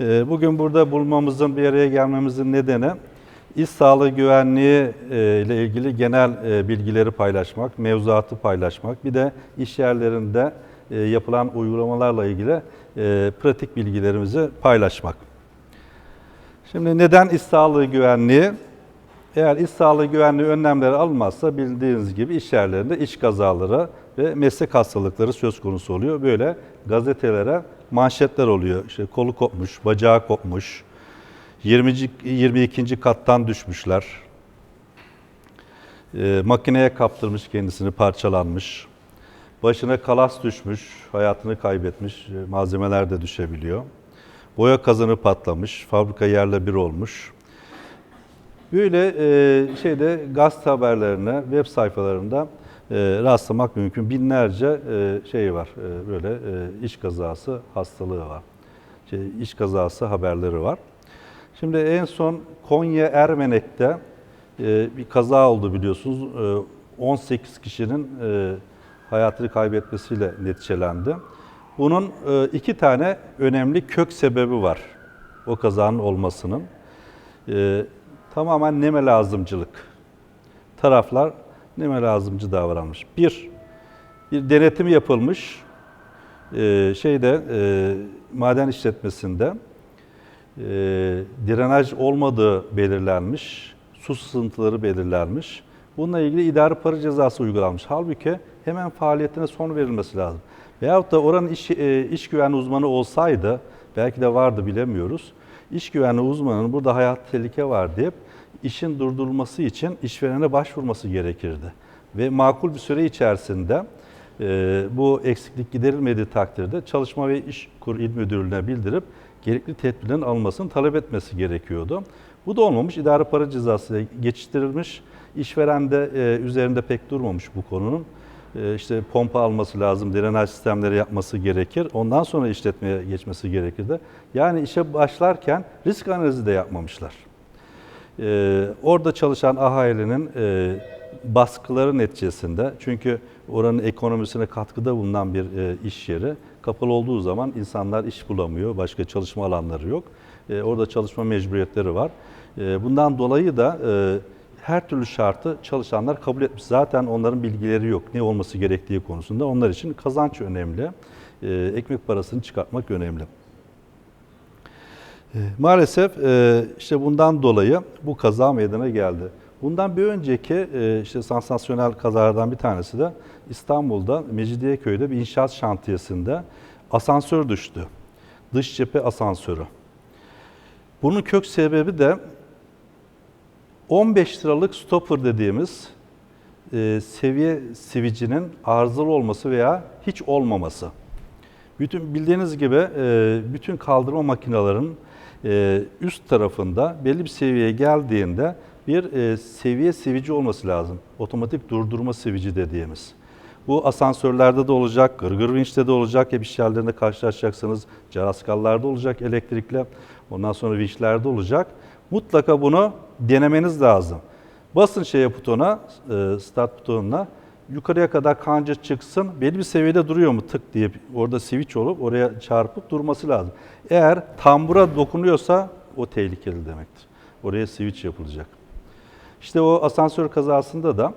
Ee, Bugün burada bulunmamızın, bir araya gelmemizin nedeni iş sağlığı güvenliği e, ile ilgili genel e, bilgileri paylaşmak, mevzuatı paylaşmak, bir de iş yerlerinde e, yapılan uygulamalarla ilgili pratik bilgilerimizi paylaşmak. Şimdi neden iş sağlığı güvenliği? Eğer iş sağlığı güvenliği önlemleri alınmazsa bildiğiniz gibi iş yerlerinde iş kazaları ve meslek hastalıkları söz konusu oluyor. Böyle gazetelere manşetler oluyor. İşte kolu kopmuş, bacağı kopmuş, 20. 22. kattan düşmüşler. E, makineye kaptırmış kendisini parçalanmış. Başına kalas düşmüş, hayatını kaybetmiş, e, malzemeler de düşebiliyor. Boya kazanı patlamış, fabrika yerle bir olmuş. Böyle e, şeyde gazete haberlerine, web sayfalarında e, rastlamak mümkün. Binlerce e, şey var, e, böyle e, iş kazası hastalığı var. Şey, iş kazası haberleri var. Şimdi en son Konya Ermenek'te e, bir kaza oldu biliyorsunuz. E, 18 kişinin e, hayatını kaybetmesiyle neticelendi. Bunun e, iki tane önemli kök sebebi var o kazanın olmasının. E, tamamen neme lazımcılık. Taraflar neme lazımcı davranmış. Bir, bir denetim yapılmış e, şeyde e, maden işletmesinde e, drenaj olmadığı belirlenmiş, su sızıntıları belirlenmiş. Bununla ilgili idari para cezası uygulanmış. Halbuki hemen faaliyetine son verilmesi lazım. Veyahut da oranın iş, e, iş güvenliği uzmanı olsaydı, belki de vardı bilemiyoruz, iş güvenliği uzmanının burada hayat tehlike var deyip işin durdurulması için işverene başvurması gerekirdi. Ve makul bir süre içerisinde e, bu eksiklik giderilmediği takdirde Çalışma ve İş Kur İl Müdürlüğü'ne bildirip gerekli tedbirlerin alınmasını talep etmesi gerekiyordu. Bu da olmamış, idari para cezası geçiştirilmiş. İşveren de e, üzerinde pek durmamış bu konunun. E, işte pompa alması lazım, drenaj sistemleri yapması gerekir. Ondan sonra işletmeye geçmesi gerekirdi. Yani işe başlarken risk analizi de yapmamışlar. Ee, orada çalışan ahalinin e, baskıları neticesinde çünkü oranın ekonomisine katkıda bulunan bir e, iş yeri kapalı olduğu zaman insanlar iş bulamıyor, başka çalışma alanları yok. E, orada çalışma mecburiyetleri var. E, bundan dolayı da e, her türlü şartı çalışanlar kabul etmiş. Zaten onların bilgileri yok ne olması gerektiği konusunda. Onlar için kazanç önemli, e, ekmek parasını çıkartmak önemli. E, Maalesef e, işte bundan dolayı bu kaza meydana geldi. Bundan bir önceki e, işte sansasyonel kazalardan bir tanesi de İstanbul'da Mecidiyeköy'de bir inşaat şantiyesinde asansör düştü. Dış cephe asansörü. Bunun kök sebebi de 15 liralık stopper dediğimiz e, seviye sivicinin arızalı olması veya hiç olmaması. Bütün bildiğiniz gibi e, bütün kaldırma makinelerinin üst tarafında belli bir seviyeye geldiğinde bir e, seviye sivici olması lazım. Otomatik durdurma sivici dediğimiz. Bu asansörlerde de olacak, gırgır vinçte de olacak, hep iş yerlerinde karşılaşacaksınız. Caraskallarda olacak elektrikle, ondan sonra vinçlerde olacak. Mutlaka bunu denemeniz lazım. Basın şeye butona, e, start butonuna, yukarıya kadar kanca çıksın, belli bir seviyede duruyor mu tık diye orada switch olup oraya çarpıp durması lazım. Eğer tambura dokunuyorsa o tehlikeli demektir. Oraya switch yapılacak. İşte o asansör kazasında da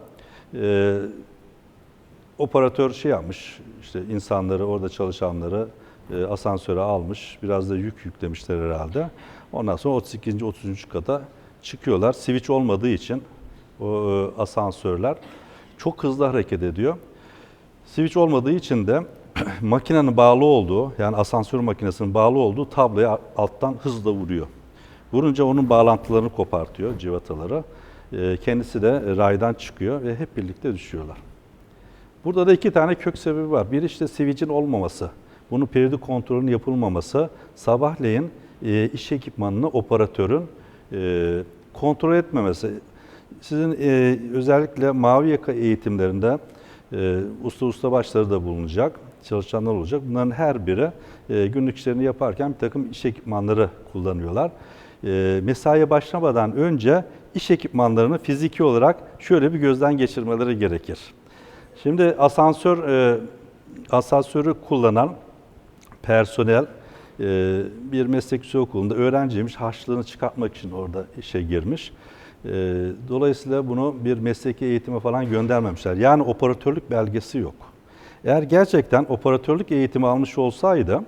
e, operatör şey yapmış, işte insanları, orada çalışanları e, asansöre almış, biraz da yük yüklemişler herhalde. Ondan sonra 32. 33. kata çıkıyorlar. Switch olmadığı için o e, asansörler çok hızlı hareket ediyor. Switch olmadığı için de makinenin bağlı olduğu, yani asansör makinesinin bağlı olduğu tabloya alttan hızla vuruyor. Vurunca onun bağlantılarını kopartıyor, civataları. E, Kendisi de raydan çıkıyor ve hep birlikte düşüyorlar. Burada da iki tane kök sebebi var. Bir işte switch'in olmaması, bunun periyodik kontrolünün yapılmaması, sabahleyin e, iş ekipmanını operatörün e, kontrol etmemesi. Sizin e, özellikle mavi yaka eğitimlerinde e, usta usta başları da bulunacak, çalışanlar olacak. Bunların her biri e, günlük işlerini yaparken bir takım iş ekipmanları kullanıyorlar. E, mesaiye başlamadan önce iş ekipmanlarını fiziki olarak şöyle bir gözden geçirmeleri gerekir. Şimdi asansör e, asansörü kullanan personel e, bir meslek yüksek okulunda öğrenciymiş, harçlığını çıkartmak için orada işe girmiş. E, dolayısıyla bunu bir mesleki eğitime falan göndermemişler. Yani operatörlük belgesi yok. Eğer gerçekten operatörlük eğitimi almış olsaydı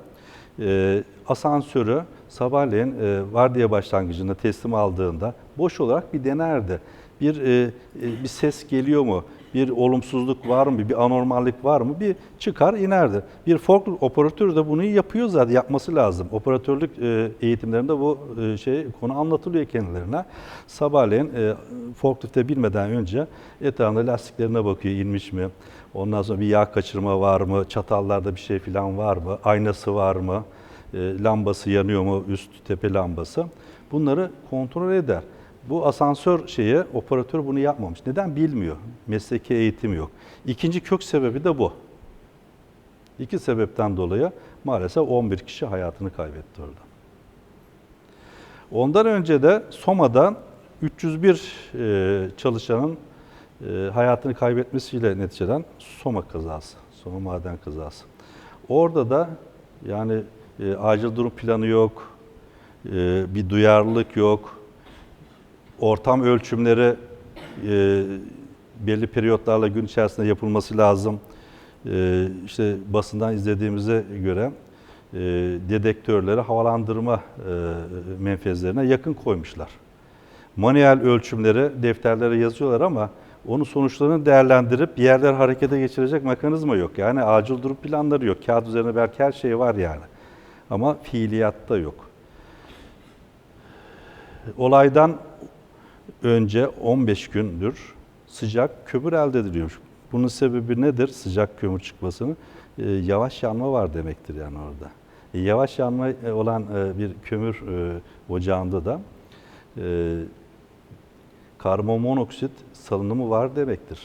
e, asansörü sabahleyin e, vardiya başlangıcında teslim aldığında boş olarak bir denerdi. Bir e, e, bir ses geliyor mu? Bir olumsuzluk var mı? Bir anormallik var mı? Bir çıkar inerdi. Bir forklift operatörü de bunu yapıyor zaten yapması lazım. Operatörlük e, eğitimlerinde bu e, şey konu anlatılıyor kendilerine. Sabahleyin e, forklifte bilmeden önce etrafında lastiklerine bakıyor inmiş mi? Ondan sonra bir yağ kaçırma var mı? Çatallarda bir şey falan var mı? Aynası var mı? Lambası yanıyor mu? Üst tepe lambası. Bunları kontrol eder. Bu asansör şeyi operatör bunu yapmamış. Neden bilmiyor? Mesleki eğitim yok. İkinci kök sebebi de bu. İki sebepten dolayı maalesef 11 kişi hayatını kaybetti orada. Ondan önce de Soma'da 301 e, çalışanın e, hayatını kaybetmesiyle neticeden Soma kazası, Soma maden kazası. Orada da yani e, acil durum planı yok, bir duyarlılık yok, ortam ölçümleri e, belli periyotlarla gün içerisinde yapılması lazım. E, işte basından izlediğimize göre e, dedektörleri havalandırma e, menfezlerine yakın koymuşlar. Manuel ölçümleri defterlere yazıyorlar ama onun sonuçlarını değerlendirip yerler harekete geçirecek mekanizma yok. Yani acil durum planları yok. Kağıt üzerine belki her şey var yani. Ama fiiliyatta yok. Olaydan önce 15 gündür sıcak kömür elde ediliyormuş. Bunun sebebi nedir? Sıcak kömür çıkmasının e, yavaş yanma var demektir yani orada. E, yavaş yanma olan e, bir kömür e, ocağında da e, karbon monoksit salınımı var demektir.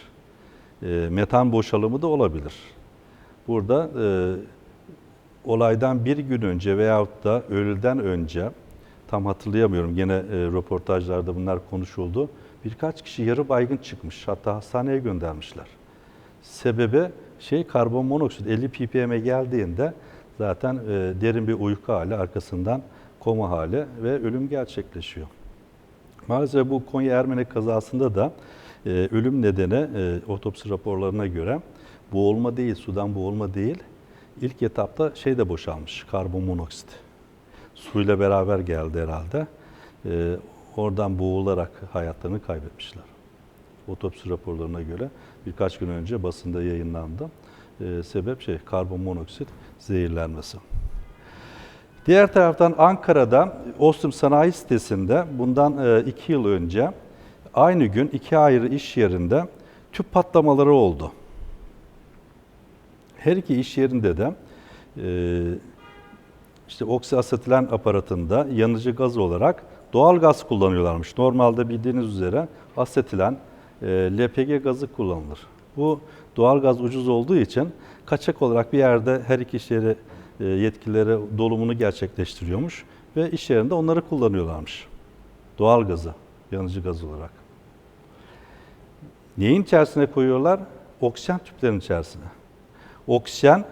E, metan boşalımı da olabilir. Burada e, olaydan bir gün önce veyahut da öğleden önce tam hatırlayamıyorum gene e, röportajlarda bunlar konuşuldu. Birkaç kişi yarı baygın çıkmış hatta hastaneye göndermişler. Sebebi şey karbon monoksit 50 ppm'e geldiğinde zaten e, derin bir uyku hali arkasından koma hali ve ölüm gerçekleşiyor. Maalesef bu Konya Ermeni kazasında da e, ölüm nedeni e, otopsi raporlarına göre boğulma değil, sudan boğulma değil. İlk etapta şey de boşalmış, karbon monoksit. Suyla beraber geldi herhalde. E, oradan boğularak hayatlarını kaybetmişler. Otopsi raporlarına göre birkaç gün önce basında yayınlandı. E, sebep şey karbon monoksit zehirlenmesi. Diğer taraftan Ankara'da Ostim Sanayi Sitesi'nde bundan e, iki yıl önce aynı gün iki ayrı iş yerinde tüp patlamaları oldu. Her iki iş yerinde de e, işte oksiasetilen aparatında yanıcı gaz olarak doğal gaz kullanıyorlarmış. Normalde bildiğiniz üzere asetilen e, LPG gazı kullanılır. Bu doğal gaz ucuz olduğu için kaçak olarak bir yerde her iki iş yeri e, yetkilileri dolumunu gerçekleştiriyormuş ve iş yerinde onları kullanıyorlarmış. Doğal gazı, yanıcı gaz olarak. Neyin içerisine koyuyorlar? Oksijen tüplerinin içerisine. Oksijen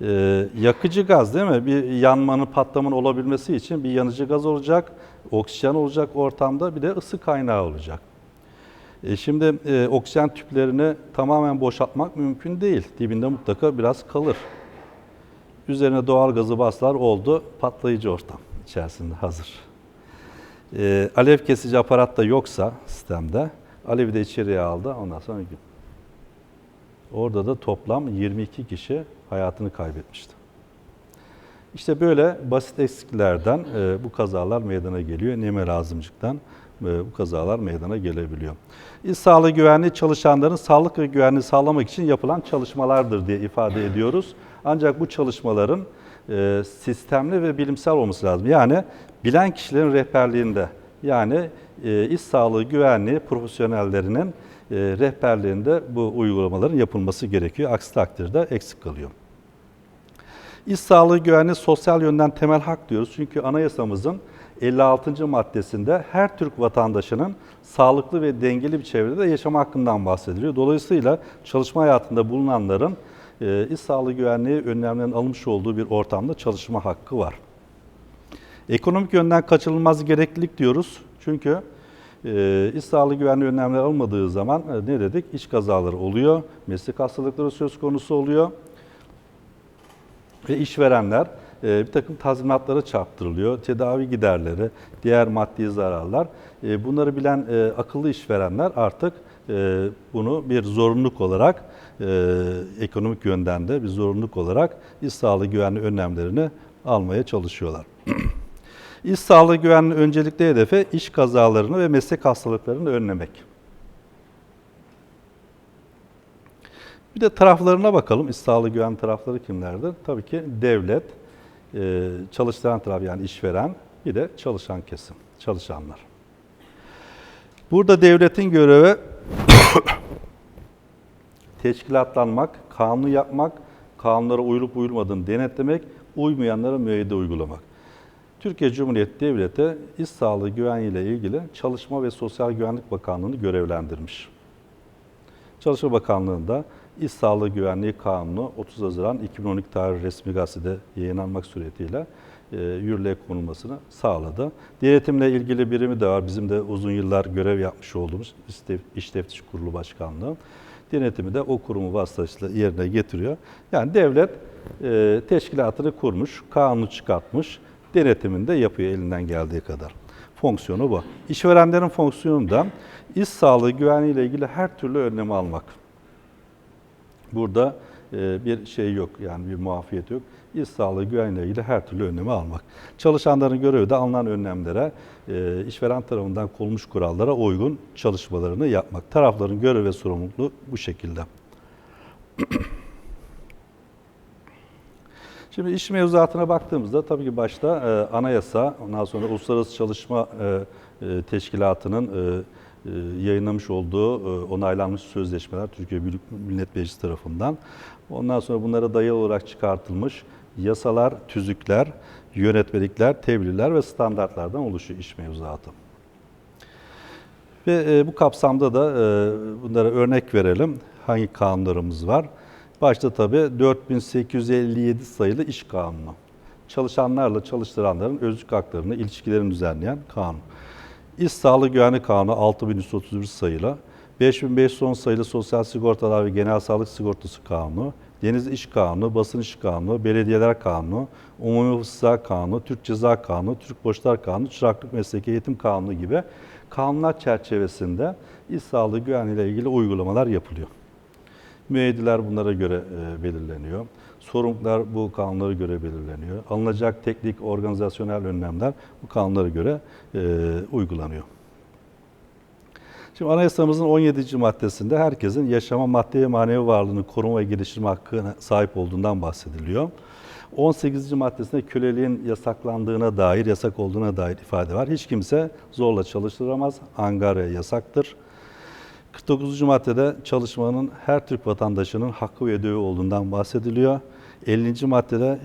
e, yakıcı gaz değil mi? Bir yanmanın, patlamanın olabilmesi için bir yanıcı gaz olacak, oksijen olacak ortamda bir de ısı kaynağı olacak. E şimdi e, oksijen tüplerini tamamen boşaltmak mümkün değil. Dibinde mutlaka biraz kalır. Üzerine doğal gazı baslar oldu. Patlayıcı ortam içerisinde hazır. E, alev kesici aparat da yoksa sistemde alevi de içeriye aldı. Ondan sonra. Orada da toplam 22 kişi hayatını kaybetmişti. İşte böyle basit eksiklerden e, bu kazalar meydana geliyor. Neme lazımcıktan e, bu kazalar meydana gelebiliyor. İş sağlığı güvenliği çalışanların sağlık ve güvenliği sağlamak için yapılan çalışmalardır diye ifade ediyoruz. Ancak bu çalışmaların e, sistemli ve bilimsel olması lazım. Yani bilen kişilerin rehberliğinde yani e, iş sağlığı güvenliği profesyonellerinin rehberliğinde bu uygulamaların yapılması gerekiyor. Aksi takdirde eksik kalıyor. İş sağlığı güvenliği sosyal yönden temel hak diyoruz. Çünkü anayasamızın 56. maddesinde her Türk vatandaşının sağlıklı ve dengeli bir çevrede yaşama hakkından bahsediliyor. Dolayısıyla çalışma hayatında bulunanların e, iş sağlığı güvenliği önlemlerinin alınmış olduğu bir ortamda çalışma hakkı var. Ekonomik yönden kaçınılmaz gereklilik diyoruz. Çünkü e, iş sağlığı güvenliği önlemleri alınmadığı zaman e, ne dedik? İş kazaları oluyor, meslek hastalıkları söz konusu oluyor ve işverenler e, bir takım tazminatlara çarptırılıyor. Tedavi giderleri, diğer maddi zararlar. E, bunları bilen e, akıllı işverenler artık bunu bir zorunluluk olarak, ekonomik yönden de bir zorunluluk olarak iş sağlığı güvenliği önlemlerini almaya çalışıyorlar. İş sağlığı güvenliği öncelikli hedefi iş kazalarını ve meslek hastalıklarını önlemek. Bir de taraflarına bakalım. İş sağlığı güvenliği tarafları kimlerdir? Tabii ki devlet, e, çalıştıran taraf yani işveren, bir de çalışan kesim, çalışanlar. Burada devletin görevi teşkilatlanmak, kanunu yapmak, kanunlara uyulup uyulmadığını denetlemek, uymayanlara müeyyide uygulamak. Türkiye Cumhuriyeti Devleti İş Sağlığı Güvenliği ile ilgili Çalışma ve Sosyal Güvenlik Bakanlığı'nı görevlendirmiş. Çalışma Bakanlığı'nda İş Sağlığı Güvenliği Kanunu 30 Haziran 2012 tarihli resmi gazetede yayınlanmak suretiyle e, yürürlüğe konulmasını sağladı. Denetimle ilgili birimi de var. Bizim de uzun yıllar görev yapmış olduğumuz İş Teftiş Kurulu Başkanlığı. Denetimi de o kurumu vasıtasıyla yerine getiriyor. Yani devlet e, teşkilatını kurmuş, kanunu çıkartmış, denetimini de yapıyor elinden geldiği kadar. Fonksiyonu bu. İşverenlerin fonksiyonu da iş sağlığı güvenliği ile ilgili her türlü önlemi almak. Burada e, bir şey yok yani bir muafiyet yok. İş sağlığı güvenliği ile ilgili her türlü önlemi almak. Çalışanların görevi de alınan önlemlere, e, işveren tarafından konulmuş kurallara uygun çalışmalarını yapmak. Tarafların görevi ve sorumluluğu bu şekilde. Şimdi iş mevzuatına baktığımızda tabii ki başta e, anayasa, ondan sonra Uluslararası Çalışma e, e, Teşkilatı'nın e, e, yayınlamış olduğu e, onaylanmış sözleşmeler Türkiye Büyük Millet Meclisi tarafından. Ondan sonra bunlara dayalı olarak çıkartılmış yasalar, tüzükler, yönetmelikler, tebliğler ve standartlardan oluşuyor iş mevzuatı. Ve e, bu kapsamda da e, bunlara örnek verelim. Hangi kanunlarımız var? Başta tabii 4857 sayılı iş kanunu. Çalışanlarla çalıştıranların özlük haklarını, ilişkilerini düzenleyen kanun. İş Sağlığı Güvenlik Kanunu 6131 sayılı, 5510 sayılı Sosyal Sigortalar ve Genel Sağlık Sigortası Kanunu, Deniz İş Kanunu, Basın İş Kanunu, Belediyeler Kanunu, Umumi Hıfzı Kanunu, Türk Ceza Kanunu, Türk Borçlar Kanunu, Çıraklık Mesleki Eğitim Kanunu gibi kanunlar çerçevesinde iş sağlığı güvenliği ile ilgili uygulamalar yapılıyor. Müeyyideler bunlara göre e, belirleniyor. Sorumlular bu kanunlara göre belirleniyor. Alınacak teknik, organizasyonel önlemler bu kanunlara göre e, uygulanıyor. Şimdi anayasamızın 17. maddesinde herkesin yaşama maddi ve manevi varlığını koruma ve geliştirme hakkına sahip olduğundan bahsediliyor. 18. maddesinde köleliğin yasaklandığına dair, yasak olduğuna dair ifade var. Hiç kimse zorla çalıştıramaz, angarya yasaktır. 49. maddede çalışmanın her Türk vatandaşının hakkı ve ödevi olduğundan bahsediliyor. 50. maddede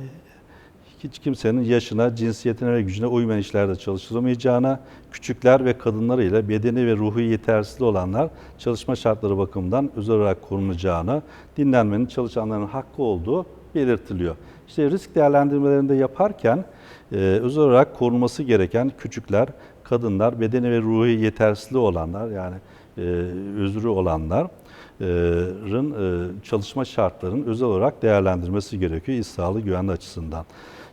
hiç kimsenin yaşına, cinsiyetine ve gücüne uymayan işlerde çalıştırılmayacağına, küçükler ve kadınlar ile bedeni ve ruhu yetersizliği olanlar çalışma şartları bakımından özel olarak korunacağına, dinlenmenin çalışanların hakkı olduğu belirtiliyor. İşte risk değerlendirmelerinde yaparken e, özel olarak korunması gereken küçükler, kadınlar, bedeni ve ruhu yetersizliği olanlar yani e, özrü olanların e, çalışma şartlarının özel olarak değerlendirmesi gerekiyor iş sağlığı güvenliği açısından.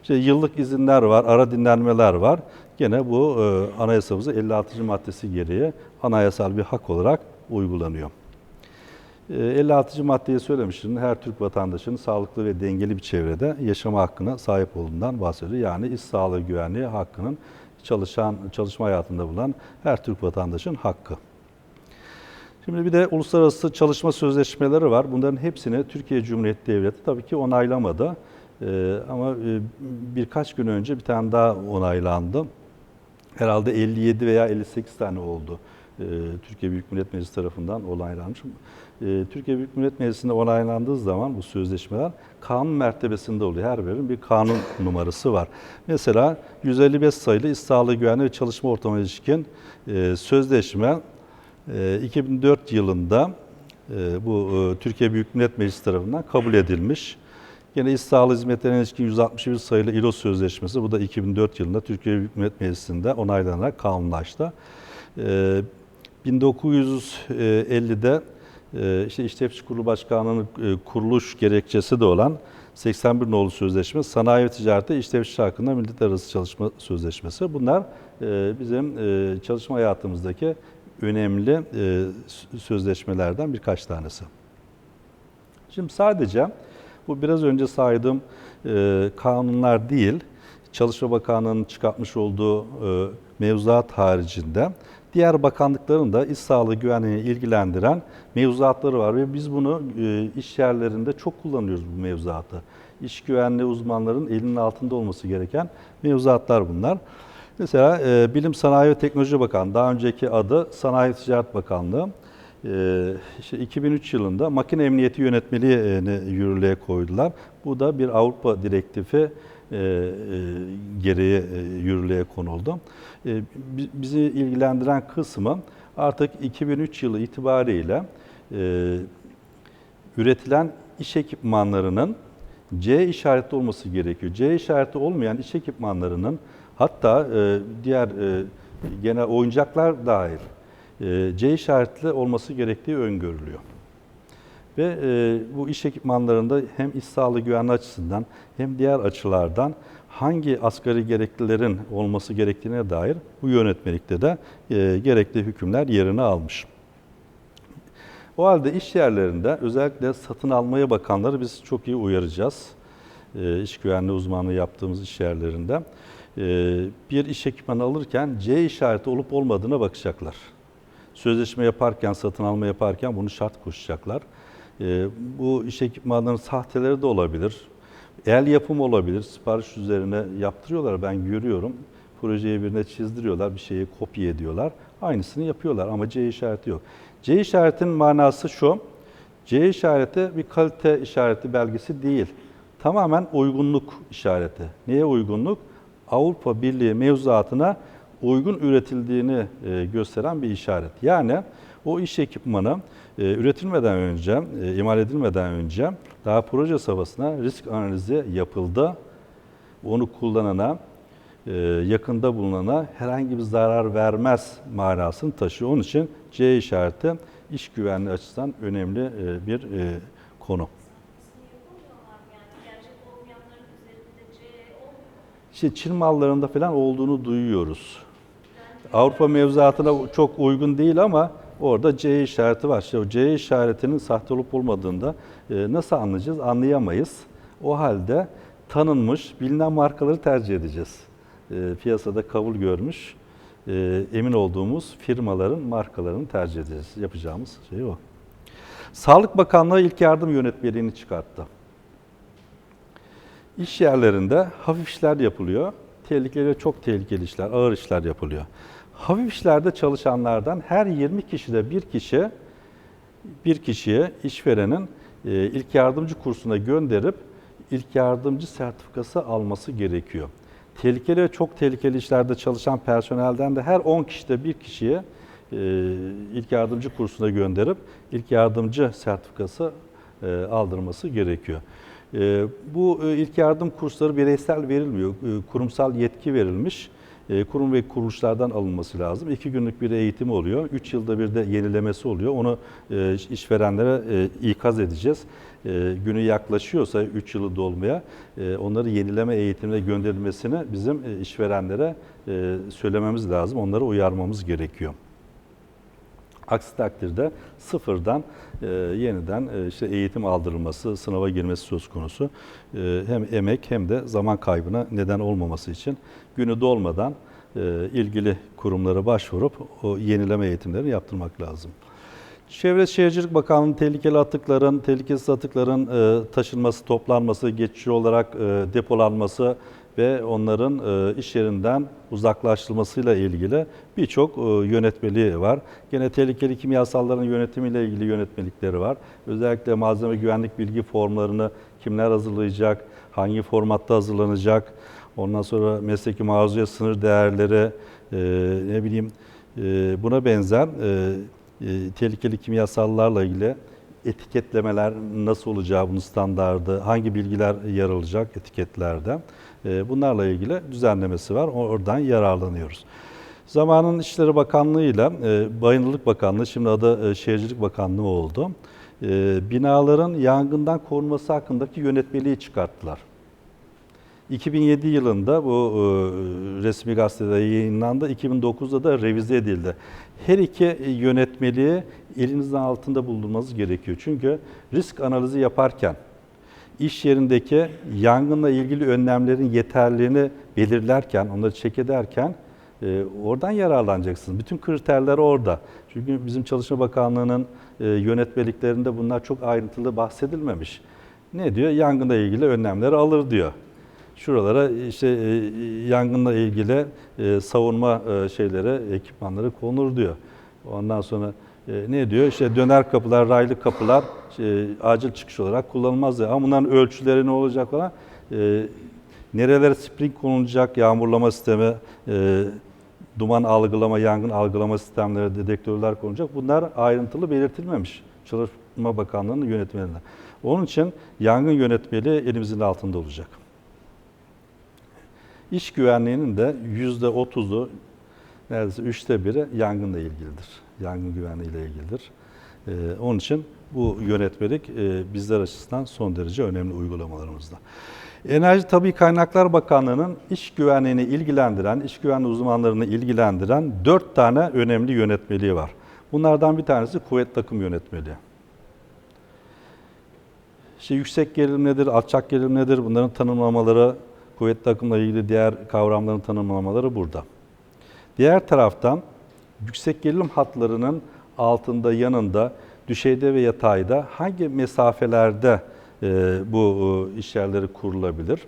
İşte yıllık izinler var, ara dinlenmeler var. Gene bu e, anayasamızın 56. maddesi gereği anayasal bir hak olarak uygulanıyor. E, 56. maddeyi söylemiştim. Her Türk vatandaşının sağlıklı ve dengeli bir çevrede yaşama hakkına sahip olduğundan bahsediyor. Yani iş sağlığı güvenliği hakkının çalışan çalışma hayatında bulunan her Türk vatandaşın hakkı. Şimdi bir de uluslararası çalışma sözleşmeleri var. Bunların hepsini Türkiye Cumhuriyeti Devleti tabii ki onaylamadı. Ee, ama e, birkaç gün önce bir tane daha onaylandı. Herhalde 57 veya 58 tane oldu. Ee, Türkiye Büyük Millet Meclisi tarafından onaylanmış. Ee, Türkiye Büyük Millet Meclisi'nde onaylandığı zaman bu sözleşmeler kanun mertebesinde oluyor. Her birinin bir kanun numarası var. Mesela 155 sayılı İş Sağlığı Güvenliği ve Çalışma Ortamı ilişkin e, sözleşme 2004 yılında e, bu e, Türkiye Büyük Millet Meclisi tarafından kabul edilmiş. Yine iş sağlığı hizmetlerine ilişkin 161 sayılı İLO Sözleşmesi, bu da 2004 yılında Türkiye Büyük Millet Meclisi'nde onaylanarak kanunlaştı. Ee, 1950'de e, işte İşletmeci Kurulu Başkanlığı'nın kuruluş gerekçesi de olan 81 nolu sözleşme, sanayi ve ticarette işlevçi hakkında milletler arası çalışma sözleşmesi. Bunlar bizim çalışma hayatımızdaki önemli e, sözleşmelerden birkaç tanesi. Şimdi sadece bu biraz önce saydığım e, kanunlar değil, Çalışma Bakanlığı'nın çıkartmış olduğu e, mevzuat haricinde diğer bakanlıkların da iş sağlığı güvenliğini ilgilendiren mevzuatları var ve biz bunu e, iş yerlerinde çok kullanıyoruz bu mevzuatı. İş güvenliği uzmanlarının elinin altında olması gereken mevzuatlar bunlar. Mesela e, Bilim Sanayi ve Teknoloji Bakanlığı, daha önceki adı Sanayi Ticaret Bakanlığı. Ee, işte 2003 yılında makine emniyeti yönetmeliğini yürürlüğe koydular. Bu da bir Avrupa direktifi e, e, gereği e, yürürlüğe konuldu. E, bi- bizi ilgilendiren kısmı artık 2003 yılı itibariyle e, üretilen iş ekipmanlarının C işaretli olması gerekiyor. C işareti olmayan iş ekipmanlarının hatta e, diğer e, genel oyuncaklar dahil e, C işaretli olması gerektiği öngörülüyor. Ve e, bu iş ekipmanlarında hem iş sağlığı güvenliği açısından hem diğer açılardan hangi asgari gereklilerin olması gerektiğine dair bu yönetmelikte de e, gerekli hükümler yerini almış. O halde iş yerlerinde özellikle satın almaya bakanları biz çok iyi uyaracağız. E, iş güvenliği uzmanlığı yaptığımız iş yerlerinde. E, bir iş ekipmanı alırken C işareti olup olmadığına bakacaklar. Sözleşme yaparken, satın alma yaparken bunu şart koşacaklar. E, bu iş ekipmanlarının sahteleri de olabilir. El yapımı olabilir. Sipariş üzerine yaptırıyorlar. Ben görüyorum. Projeyi birine çizdiriyorlar. Bir şeyi kopya ediyorlar. Aynısını yapıyorlar ama C işareti yok. C işaretinin manası şu. C işareti bir kalite işareti belgesi değil. Tamamen uygunluk işareti. Neye uygunluk? Avrupa Birliği mevzuatına uygun üretildiğini e, gösteren bir işaret. Yani o iş ekipmanı e, üretilmeden önce, e, imal edilmeden önce daha proje safhasına risk analizi yapıldı. Onu kullanana, yakında bulunana herhangi bir zarar vermez manasını taşıyor. Onun için C işareti iş güvenliği açısından önemli bir konu. yapamıyorlar yani gerçek olmayanların üzerinde C olmuyor. İşte Çin mallarında falan olduğunu duyuyoruz. Avrupa mevzuatına çok uygun değil ama orada C işareti var. İşte o C işaretinin sahte olup olmadığında e, nasıl anlayacağız? Anlayamayız. O halde tanınmış, bilinen markaları tercih edeceğiz. E, Piyasada kabul görmüş, e, emin olduğumuz firmaların markalarını tercih edeceğiz. Yapacağımız şey o. Sağlık Bakanlığı ilk yardım yönetmeliğini çıkarttı. İş yerlerinde hafif işler yapılıyor. Tehlikeli ve çok tehlikeli işler, ağır işler yapılıyor. Hafif işlerde çalışanlardan her 20 kişide bir kişi bir kişiye işverenin e, ilk yardımcı kursuna gönderip ilk yardımcı sertifikası alması gerekiyor. Tehlikeli ve çok tehlikeli işlerde çalışan personelden de her 10 kişide bir kişiye e, ilk yardımcı kursuna gönderip ilk yardımcı sertifikası e, aldırması gerekiyor. E, Bu e, ilk yardım kursları bireysel verilmiyor, e, kurumsal yetki verilmiş. E, Kurum ve kuruluşlardan alınması lazım. İki günlük bir eğitim oluyor. Üç yılda bir de yenilemesi oluyor. Onu e, işverenlere e, ikaz edeceğiz. Günü yaklaşıyorsa 3 yılı dolmaya onları yenileme eğitimine gönderilmesini bizim işverenlere söylememiz lazım. Onları uyarmamız gerekiyor. Aksi takdirde sıfırdan e, yeniden e, işte eğitim aldırılması, sınava girmesi söz konusu. E, hem emek hem de zaman kaybına neden olmaması için günü dolmadan e, ilgili kurumlara başvurup o yenileme eğitimlerini yaptırmak lazım. Çevre Şehircilik Bakanlığı tehlikeli atıkların, tehlikesiz atıkların e, taşınması, toplanması, geçici olarak e, depolanması ve onların e, iş yerinden uzaklaştırılmasıyla ilgili birçok e, yönetmeliği var. Gene tehlikeli kimyasalların yönetimiyle ilgili yönetmelikleri var. Özellikle malzeme güvenlik bilgi formlarını kimler hazırlayacak, hangi formatta hazırlanacak, ondan sonra mesleki maruziyet sınır değerleri, e, ne bileyim buna benzer tehlikeli kimyasallarla ilgili etiketlemeler nasıl olacağı, bunun standardı, hangi bilgiler yer alacak etiketlerde. E, bunlarla ilgili düzenlemesi var. Oradan yararlanıyoruz. Zamanın İçişleri Bakanlığı ile e, Bayındırlık Bakanlığı, şimdi adı e, Şehircilik Bakanlığı oldu. Binaların yangından korunması hakkındaki yönetmeliği çıkarttılar. 2007 yılında bu resmi gazetede yayınlandı. 2009'da da revize edildi. Her iki yönetmeliği elinizin altında bulundurmanız gerekiyor. Çünkü risk analizi yaparken iş yerindeki yangınla ilgili önlemlerin yeterliliğini belirlerken, onları çek ederken e, oradan yararlanacaksınız. Bütün kriterler orada. Çünkü bizim Çalışma Bakanlığı'nın e, yönetmeliklerinde bunlar çok ayrıntılı bahsedilmemiş. Ne diyor? Yangınla ilgili önlemleri alır diyor. Şuralara işte e, yangınla ilgili e, savunma e, şeyleri, ekipmanları konur diyor. Ondan sonra e, ne diyor? İşte döner kapılar, raylı kapılar acil çıkış olarak kullanılmaz diyor. Ama bunların ölçüleri ne olacak falan. E, nerelere spring konulacak, yağmurlama sistemi, e, duman algılama, yangın algılama sistemleri, dedektörler konulacak. Bunlar ayrıntılı belirtilmemiş Çalışma Bakanlığı'nın yönetmeliğinde. Onun için yangın yönetmeliği elimizin altında olacak. İş güvenliğinin de yüzde otuzu, neredeyse üçte biri yangınla ilgilidir. Yangın güvenliği ile ilgilidir. Ee, onun için bu yönetmelik e, bizler açısından son derece önemli uygulamalarımızda. Enerji Tabii Kaynaklar Bakanlığı'nın iş güvenliğini ilgilendiren, iş güvenliği uzmanlarını ilgilendiren dört tane önemli yönetmeliği var. Bunlardan bir tanesi kuvvet takım yönetmeliği. İşte yüksek gerilim nedir, alçak gerilim nedir bunların tanımlamaları, kuvvet takımla ilgili diğer kavramların tanımlamaları burada. Diğer taraftan yüksek gerilim hatlarının altında, yanında, düşeyde ve yatayda hangi mesafelerde e, bu e, iş yerleri kurulabilir?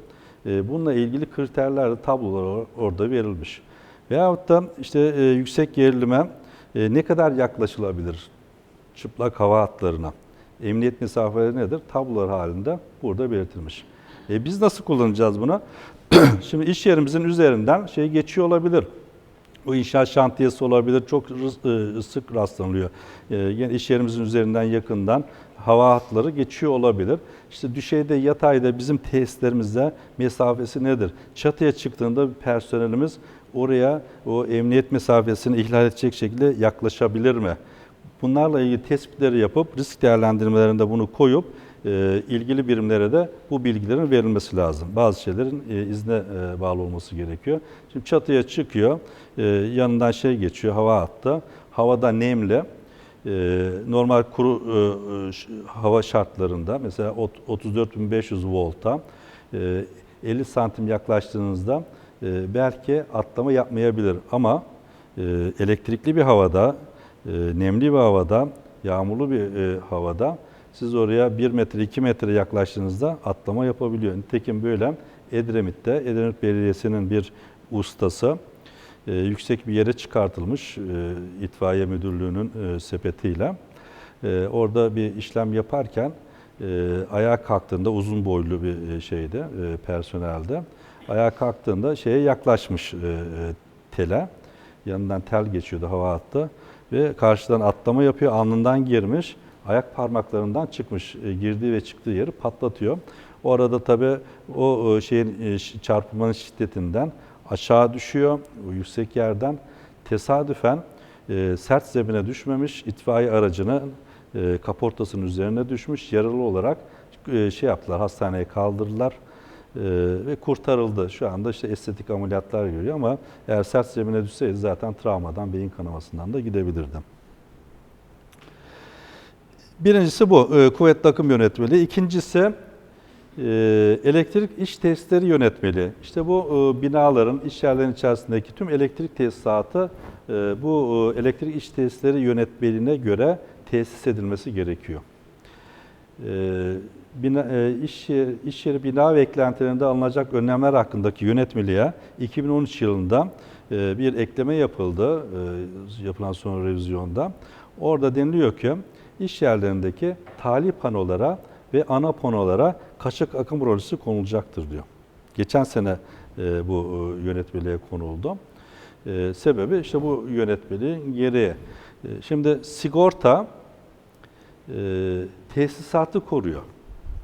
E, bununla ilgili kriterler de tablolar orada verilmiş. Veyahut da işte yüksek gerilime ne kadar yaklaşılabilir çıplak hava hatlarına? Emniyet mesafeleri nedir? Tablolar halinde burada belirtilmiş. E, biz nasıl kullanacağız bunu? Şimdi iş yerimizin üzerinden şey geçiyor olabilir. Bu inşaat şantiyesi olabilir. Çok e, sık rastlanılıyor. E, Yani iş yerimizin üzerinden yakından hava hatları geçiyor olabilir. İşte düşeyde, yatayda bizim tesislerimizde mesafesi nedir? Çatıya çıktığında personelimiz oraya o emniyet mesafesini ihlal edecek şekilde yaklaşabilir mi? Bunlarla ilgili tespitleri yapıp risk değerlendirmelerinde bunu koyup e, ilgili birimlere de bu bilgilerin verilmesi lazım. Bazı şeylerin e, izne e, bağlı olması gerekiyor. Şimdi çatıya çıkıyor, yanından şey geçiyor hava hattı. Havada nemli. E, normal kuru hava şartlarında mesela ot- 34.500 volta e, 50 santim yaklaştığınızda belki atlama yapmayabilir ama elektrikli bir havada, nemli bir havada, yağmurlu bir e, havada siz oraya 1 metre 2 metre yaklaştığınızda atlama yapabiliyor. Nitekim böyle Edremit'te Edremit Belediyesi'nin bir ustası e, yüksek bir yere çıkartılmış e, itfaiye müdürlüğünün e, sepetiyle. E, orada bir işlem yaparken e, ayağa kalktığında uzun boylu bir e, şeyde e, personelde ayağa kalktığında şeye yaklaşmış e, e, tele. Yanından tel geçiyordu hava hattı ve karşıdan atlama yapıyor. Alnından girmiş. Ayak parmaklarından çıkmış. E, girdiği ve çıktığı yeri patlatıyor. O arada tabii o e, şeyin e, çarpmanın şiddetinden aşağı düşüyor. O yüksek yerden tesadüfen e, sert zemine düşmemiş. itfaiye aracının e, kaportasının üzerine düşmüş. Yaralı olarak e, şey yaptılar. Hastaneye kaldırdılar. Ee, ve kurtarıldı. Şu anda işte estetik ameliyatlar görüyor ama eğer sert zemine düşseydi zaten travmadan, beyin kanamasından da gidebilirdi. Birincisi bu, e, kuvvet takım yönetmeliği. İkincisi e, elektrik iş tesisleri yönetmeliği. İşte bu e, binaların, iş yerlerinin içerisindeki tüm elektrik tesisatı e, bu e, elektrik iş tesisleri yönetmeliğine göre tesis edilmesi gerekiyor. E, bina, e, iş, iş yeri bina ve eklentilerinde alınacak önlemler hakkındaki yönetmeliğe 2013 yılında e, bir ekleme yapıldı, e, yapılan son revizyonda. Orada deniliyor ki iş yerlerindeki tali panolara ve ana panolara kaçak akım rolüsü konulacaktır diyor. Geçen sene e, bu e, yönetmeliğe konuldu. E, sebebi işte bu yönetmeliğin gereği. E, şimdi sigorta e, tesisatı koruyor.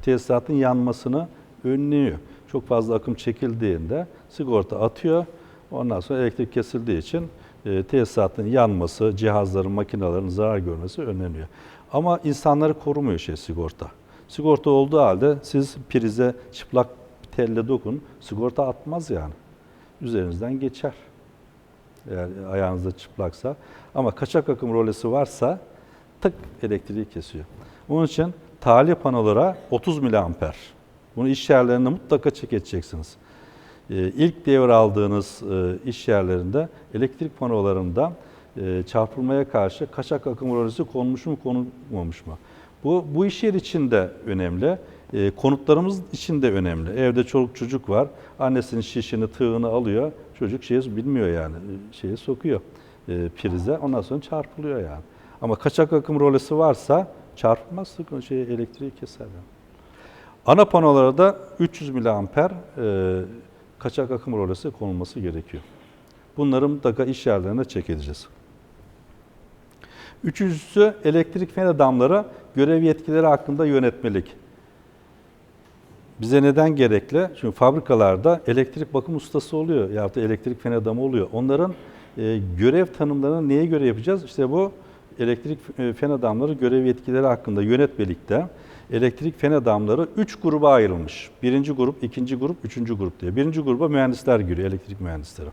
Tesisatın yanmasını önlüyor. Çok fazla akım çekildiğinde sigorta atıyor. Ondan sonra elektrik kesildiği için e, tesisatın yanması, cihazların, makinelerin zarar görmesi önleniyor. Ama insanları korumuyor şey sigorta. Sigorta olduğu halde siz prize çıplak telle dokun, sigorta atmaz yani. Üzerinizden geçer. Eğer ayağınızda çıplaksa. Ama kaçak akım rolesi varsa tık elektriği kesiyor. Onun için tali panolara 30 miliamper. Bunu iş yerlerinde mutlaka çek edeceksiniz. Ee, İlk devraldığınız e, iş yerlerinde elektrik panolarında e, çarpılmaya karşı kaçak akım rolesi konmuş mu konulmamış mı? Bu, bu iş yer için de önemli. E, konutlarımız için de önemli. Evde çoluk çocuk var. Annesinin şişini, tığını alıyor. Çocuk şeyi bilmiyor yani. Şeyi sokuyor e, prize. Ondan sonra çarpılıyor yani. Ama kaçak akım rolesi varsa çarpmaz şey elektriği keser. Ana panolara da 300 miliamper e, kaçak akım rolesi konulması gerekiyor. Bunları mutlaka iş yerlerine çek edeceğiz. Üçüncüsü elektrik fen adamları görev yetkileri hakkında yönetmelik. Bize neden gerekli? Çünkü fabrikalarda elektrik bakım ustası oluyor ya da elektrik fen adamı oluyor. Onların e, görev tanımlarını neye göre yapacağız? İşte bu elektrik e, fen adamları görev yetkileri hakkında yönetmelikte elektrik fen adamları 3 gruba ayrılmış. Birinci grup, ikinci grup, üçüncü grup diye. Birinci gruba mühendisler giriyor, elektrik mühendisleri.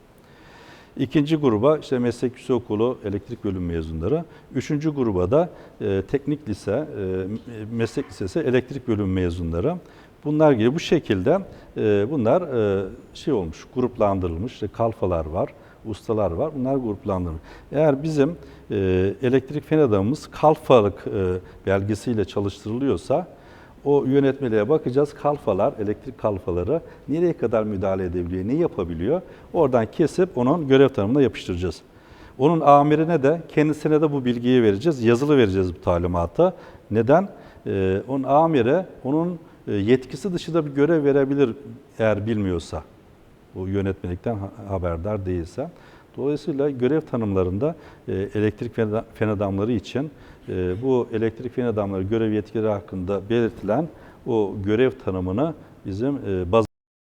İkinci gruba işte meslek yüksekokulu elektrik bölüm mezunları. Üçüncü gruba da e, teknik lise, e, meslek lisesi elektrik bölüm mezunları. Bunlar gibi bu şekilde e, bunlar e, şey olmuş, gruplandırılmış. İşte kalfalar var, ustalar var. Bunlar gruplandırılmış. Eğer bizim e, elektrik fen adamımız kalfalık e, belgesiyle çalıştırılıyorsa o yönetmeliğe bakacağız. Kalfalar, elektrik kalfaları nereye kadar müdahale edebiliyor, ne yapabiliyor? Oradan kesip onun görev tanımına yapıştıracağız. Onun amirine de kendisine de bu bilgiyi vereceğiz. Yazılı vereceğiz bu talimata. Neden? Ee, onun amire onun e, yetkisi dışında bir görev verebilir eğer bilmiyorsa. Bu yönetmelikten ha- haberdar değilse. Dolayısıyla görev tanımlarında e, elektrik fen adamları için e, bu elektrik fen adamları görev yetkileri hakkında belirtilen o görev tanımını bizim e, baz